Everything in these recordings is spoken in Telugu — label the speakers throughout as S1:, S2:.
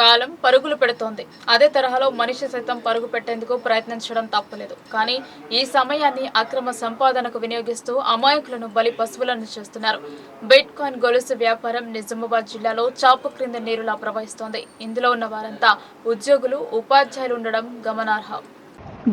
S1: కాలం పరుగులు పెడుతోంది. అదే తరహాలో మనిషి సైతం పరుగు పెట్టేందుకు ప్రయత్నించడం తప్పలేదు. కానీ ఈ సమయాన్ని అక్రమ సంపాదనకు వినియోగిస్తూ అమాయకులను బలి పశువులను చేస్తున్నారు. బిట్ కాయిన్ గొలుసు వ్యాపారం నిజామాబాద్ జిల్లాలో చాపు క్రింద నీరులా ప్రవహిస్తోంది. ఇందులో ఉన్న వారంతా ఉద్యోగులు ఉపాధ్యాయులు ఉండడం గమనార్హం.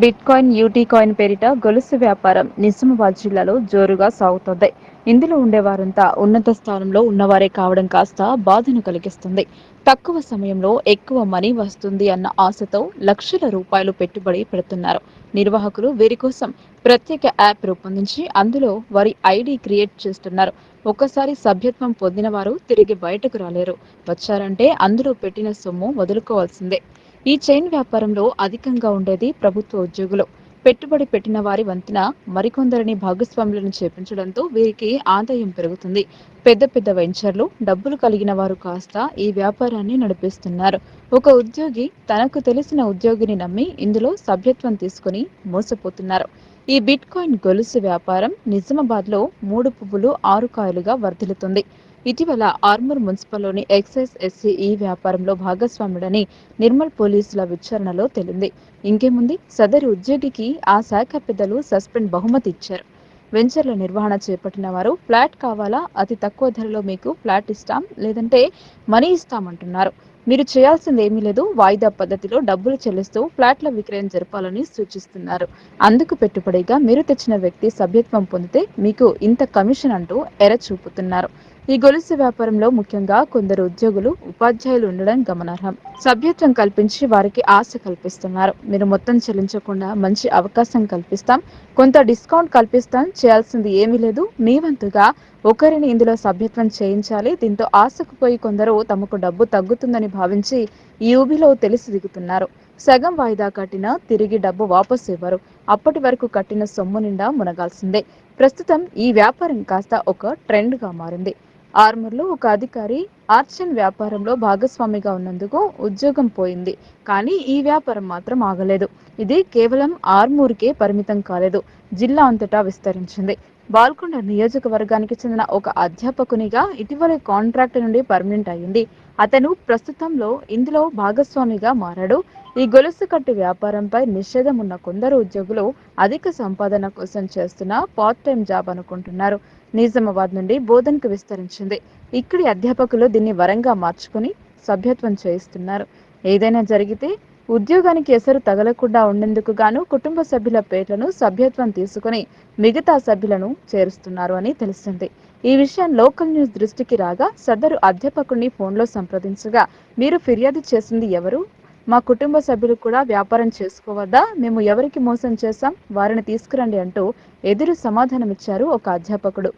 S2: బిట్ కాయిన్ యూటీ కాయిన్ పేరిట గొలుసు వ్యాపారం నిజామాబాద్ జిల్లాలో జోరుగా సాగుతోంది. ఇందులో ఉండేవారంతా ఉన్నత స్థానంలో ఉన్నవారే కావడం కాస్త బాధను కలిగిస్తుంది. తక్కువ సమయంలో ఎక్కువ మనీ వస్తుంది అన్న ఆశతో లక్షల రూపాయలు పెట్టుబడి పెడుతున్నారు. నిర్వాహకులు వీరి కోసం ప్రత్యేక యాప్ రూపొందించి అందులో వారి ఐడి క్రియేట్ చేస్తున్నారు. ఒక్కసారి సభ్యత్వం పొందిన వారు తిరిగి బయటకు రాలేరు. వచ్చారంటే అందులో పెట్టిన సొమ్ము వదులుకోవాల్సిందే. ఈ చైన్ వ్యాపారంలో అధికంగా ఉండేది ప్రభుత్వ ఉద్యోగులు. పెట్టుబడి పెట్టిన వారి వంతున మరికొందరిని భాగస్వాములను చేపించడంతో వీరికి ఆదాయం పెరుగుతుంది. పెద్ద పెద్ద వెంచర్లు డబ్బులు కలిగిన వారు కాస్త ఈ వ్యాపారాన్ని నడిపిస్తున్నారు. ఒక ఉద్యోగి తనకు తెలిసిన ఉద్యోగిని నమ్మి ఇందులో సభ్యత్వం తీసుకుని మోసపోతున్నారు. ఈ బిట్ కాయిన్ గొలుసు వ్యాపారం నిజామాబాద్లో మూడు పువ్వులు ఆరు కాయలుగా వర్ధిల్లుతుంది. ఇటీవల ఆర్మూర్ మున్సిపల్లోని ఎక్సైజ్ ఎస్సీ ఈ వ్యాపారంలో భాగస్వాముడని నిర్మల్ పోలీసుల విచారణలో తేలింది. ఇంకేముంది సదరు ఉద్యోగికి ఆ శాఖ పెద్దలు సస్పెండ్ బహుమతి ఇచ్చారు. వెంచర్ల నిర్వహణ చేపట్టిన వారు ఫ్లాట్ కావాలా? అతి తక్కువ ధరలో మీకు ఫ్లాట్ ఇస్తాం లేదంటే మనీ ఇస్తామంటున్నారు మీరు చేయాల్సింది ఏమీ లేదు. వాయిదా పద్ధతిలో డబ్బులు చెల్లిస్తూ ఫ్లాట్ల విక్రయం జరపాలని సూచిస్తున్నారు. అందుకు పెట్టుబడిగా మీరు తెచ్చిన వ్యక్తి సభ్యత్వం పొందితే మీకు ఇంత కమిషన్ అంటూ ఎర చూపుతున్నారు. ఈ గొలుసు వ్యాపారంలో ముఖ్యంగా కొందరు ఉద్యోగులు ఉపాధ్యాయులు ఉండడం గమనార్హం. సభ్యత్వం కల్పించి వారికి ఆశ కల్పిస్తున్నారు. మీరు మొత్తం చెల్లించకుండా మంచి అవకాశం కల్పిస్తాం. కొంత డిస్కౌంట్ కల్పిస్తాం. చేయాల్సింది ఏమీ లేదు. మీ వంతుగా ఒకరిని ఇందులో సభ్యత్వం చేయించాలి. దీంతో ఆశకు పోయి కొందరు తమకు డబ్బు తగ్గుతుందని భావించి ఈ ఊబిలో తెలిసి దిగుతున్నారు. సగం వాయిదా కట్టినా తిరిగి డబ్బు వాపసు ఇవ్వరు. అప్పటి వరకు కట్టిన సొమ్ము నిండా మునగాల్సిందే. ప్రస్తుతం ఈ వ్యాపారం కాస్త ఒక ట్రెండ్గా మారింది. ఆర్మూర్లో ఒక అధికారి ఆర్చన్ వ్యాపారంలో భాగస్వామిగా ఉన్నందుకు ఉద్యోగం పోయింది. కానీ ఈ వ్యాపారం మాత్రం ఆగలేదు. ఇది కేవలం ఆర్మూర్కే పరిమితం కాలేదు. జిల్లా అంతటా విస్తరించింది. బాల్కొండ నియోజకవర్గానికి చెందిన ఒక అధ్యాపకునిగా ఇటీవలే కాంట్రాక్ట్ నుండి పర్మనెంట్ అయింది అతను ప్రస్తుతంలో ఇందులో భాగస్వామిగా మారాడు. ఈ గొలుసు కట్టు వ్యాపారంపై నిషేధం ఉన్న కొందరు ఉద్యోగులు అధిక సంపాదన కోసం చేస్తున్న పార్ట్ టైం జాబ్ అనుకుంటున్నారు. నిజామాబాద్ నుండి బోధనకు విస్తరించింది. ఇక్కడి అధ్యాపకులు దీన్ని వరంగా మార్చుకుని సభ్యత్వం చేయిస్తున్నారు. ఏదైనా జరిగితే ఉద్యోగానికి ఎసరు తగలకుండా ఉండేందుకు గాను కుటుంబ సభ్యుల పేర్లను సభ్యత్వం తీసుకుని మిగతా సభ్యులను చేరుస్తున్నారు అని తెలిసింది ఈ విషయం లోకల్ న్యూస్ దృష్టికి రాగా సదరు అధ్యాపకుడిని ఫోన్లో సంప్రదించగా మీరు ఫిర్యాదు చేసింది ఎవరు? మా కుటుంబ సభ్యులు కూడా వ్యాపారం చేసుకోవద్దా? మేము ఎవరికి మోసం చేశాం? వారిని తీసుకురండి అంటూ ఎదురు సమాధానమిచ్చారు ఒక అధ్యాపకుడు.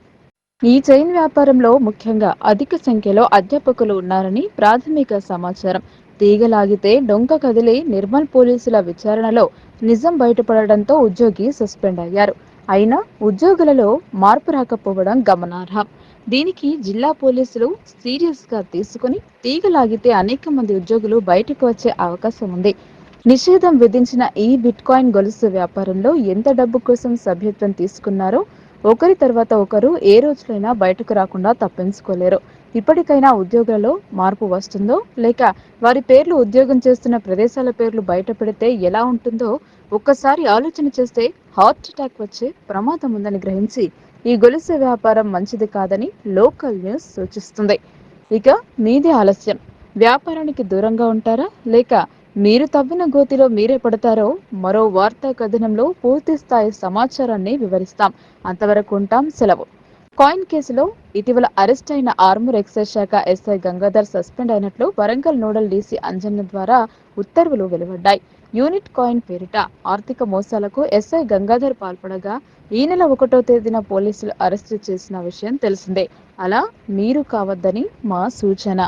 S2: ఈ చైన్ వ్యాపారంలో ముఖ్యంగా అధిక సంఖ్యలో అధ్యాపకులు ఉన్నారని ప్రాథమిక సమాచారం. తీగలాగితే డొంక కదిలి నిర్మల్ పోలీసుల విచారణలో నిజం బయటపడడంతో ఉద్యోగి సస్పెండ్ అయ్యారు. అయినా ఉద్యోగులలో మార్పు రాకపోవడం గమనార్హం. దీనికి జిల్లా పోలీసులు సీరియస్గా తీసుకుని తీగలాగితే అనేక మంది ఉద్యోగులు బయటకు వచ్చే అవకాశం ఉంది. నిషేధం విధించిన ఈ బిట్ కాయిన్ గొలుసు వ్యాపారంలో ఎంత డబ్బు కోసం సభ్యత్వం తీసుకున్నారో ఒకరి తర్వాత ఒకరు ఏ రోజులైనా బయటకు రాకుండా తప్పించుకోలేరు. ఇప్పటికైనా ఉద్యోగులలో మార్పు వస్తుందో లేక వారి పేర్లు ఉద్యోగం చేస్తున్న ప్రదేశాల పేర్లు బయట పెడితే ఎలా ఉంటుందో ఒక్కసారి ఆలోచన చేస్తే హార్ట్ అటాక్ వచ్చే ప్రమాదం ఉందని గ్రహించి ఈ గొలుసు వ్యాపారం మంచిది కాదని లోకల్ న్యూస్ సూచిస్తుంది. ఇక మీది ఆలస్యం. వ్యాపారానికి దూరంగా ఉంటారా లేక మీరు తవ్విన గోతిలో మీరే పడతారో మరో వార్తా కథనంలో పూర్తి స్థాయి సమాచారాన్ని వివరిస్తాం. అంతవరకు ఉంటాం. సెలవు. కాయిన్ కేసులో ఇటీవల అరెస్ట్ అయిన ఆర్మూర్ ఎక్సైజ్ శాఖ ఎస్ఐ గంగాధర్ సస్పెండ్ అయినట్లు వరంగల్ నోడల్ డీసీ అంజన్న ద్వారా ఉత్తర్వులు వెలువడ్డాయి. యూనిట్ కాయిన్ పేరిట ఆర్థిక మోసాలకు ఎస్ఐ గంగాధర్ పాల్పడగా ఈ నెల ఒకటో తేదీన పోలీసులు అరెస్టు చేసిన విషయం తెలిసిందే. అలా మీరు కావద్దని మా సూచన.